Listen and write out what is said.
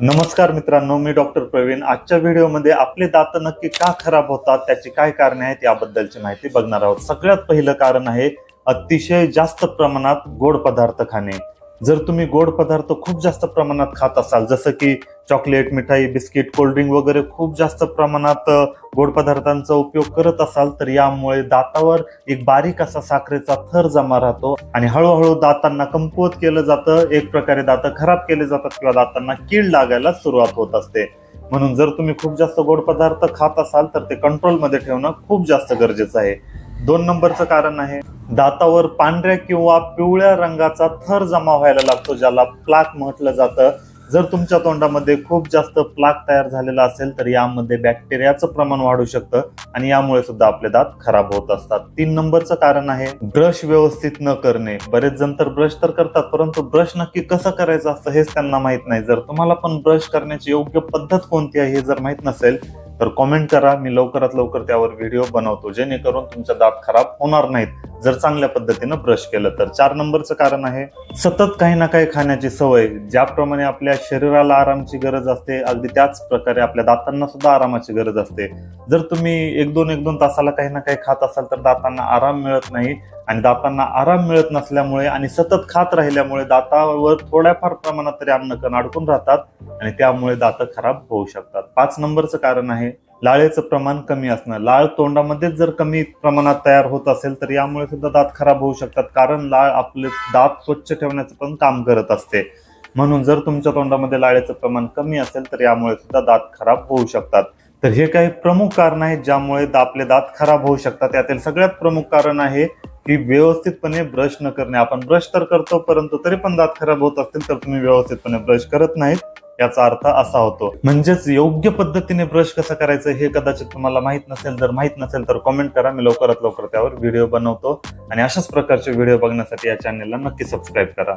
नमस्कार मित्रांनो मी डॉक्टर प्रवीण. आजच्या व्हिडिओमध्ये आपले दात नक्की का खराब होतात त्याची काय कारणे आहेत याबद्दलची माहिती बघणार आहोत. सगळ्यात पहिलं कारण आहे अतिशय जास्त प्रमाणात गोड पदार्थ खाणे. जर तुम्ही गोड पदार्थ खूप जास्त प्रमाणात खात असाल जसं की चॉकलेट मिठाई बिस्किट कोल्ड्रिंक वगैरे खूप जास्त प्रमाणात गोड पदार्थांचा उपयोग करत असाल तर यामुळे दातावर एक बारीक असा साखरेचा थर जमा राहतो आणि हळूहळू दातांना कमकुवत केलं जातं. एक प्रकारे दात खराब केले जातात किंवा दातांना कीड लागायला सुरुवात होत असते. म्हणून जर तुम्ही खूप जास्त गोड पदार्थ खात असाल तर ते कंट्रोलमध्ये ठेवणं खूप जास्त गरजेचं आहे. दोन नंबरचं कारण आहे दातावर पांढऱ्या किंवा पिवळ्या रंगाचा थर जमा व्हायला लागतो ज्याला प्लाक म्हटलं जातं. जर तुमच्या तोंडामध्ये खूप जास्त प्लाक तयार झालेला असेल तर यामध्ये बॅक्टेरियाचं प्रमाण वाढू शकतं आणि यामुळे सुद्धा आपले दात खराब होत असतात. तीन नंबरचं कारण आहे ब्रश व्यवस्थित न करणे. बरेच जण तर ब्रश तर करतात परंतु ब्रश नक्की कसं करायचं असतं हेच त्यांना माहीत नाही. जर तुम्हाला पण ब्रश करण्याची योग्य पद्धत कोणती आहे हे जर माहीत नसेल तर कॉमेंट करा. मी लवकरात लवकर त्यावर व्हिडिओ बनवतो. जेणेकरून तुमच्या दात खराब होणार नाहीत. जर चांगल्या पद्धतीनं ब्रश केलं तर. चार नंबरचं कारण आहे सतत काही ना काही खाण्याची सवय. ज्याप्रमाणे आपल्या शरीराला आरामची गरज असते अगदी त्याच प्रकारे आपल्या दातांना सुद्धा आरामाची गरज असते. जर तुम्ही एक दोन एक दोन तासाला काही ना काही खात असाल तर दातांना आराम मिळत नाही. आणि दातांना आराम मिळत नसल्यामुळे आणि सतत खात राहिल्यामुळे दातावर थोड्याफार प्रमाणात तरी अन्नकण अडकून राहतात आणि त्यामुळे दात खराब होऊ शकतात. पाच नंबरचं कारण आहे लाळेचं प्रमाण कमी असणं. लाळ तोंडामध्येच जर कमी प्रमाणात तयार होत असेल तर यामुळे सुद्धा दात खराब होऊ शकतात कारण लाळ आपले दात स्वच्छ ठेवण्याचं पण काम करत असते. म्हणून जर तुमच्या तोंडामध्ये लाळेचं प्रमाण कमी असेल तर यामुळे सुद्धा दात खराब होऊ शकतात. तर हे काही प्रमुख कारण आहेत ज्यामुळे आपले दात खराब होऊ शकतात. यातील सगळ्यात प्रमुख कारण आहे की व्यवस्थितपणे ब्रश न करणे. आपण ब्रश तर करतो परंतु तरी पण दात खराब होत असतील तर तुम्ही व्यवस्थितपणे ब्रश करत नाहीत. याचा अर्थ असा होतो. म्हणजेच योग्य पद्धतीने ब्रश कसं करायचं हे कदाचित तुम्हाला माहीत नसेल. जर माहीत नसेल तर कमेंट करा. मी लवकरात लवकर त्यावर व्हिडिओ बनवतो. आणि अशाच प्रकारचे व्हिडिओ बघण्यासाठी या चॅनेलला नक्की सबस्क्राईब करा.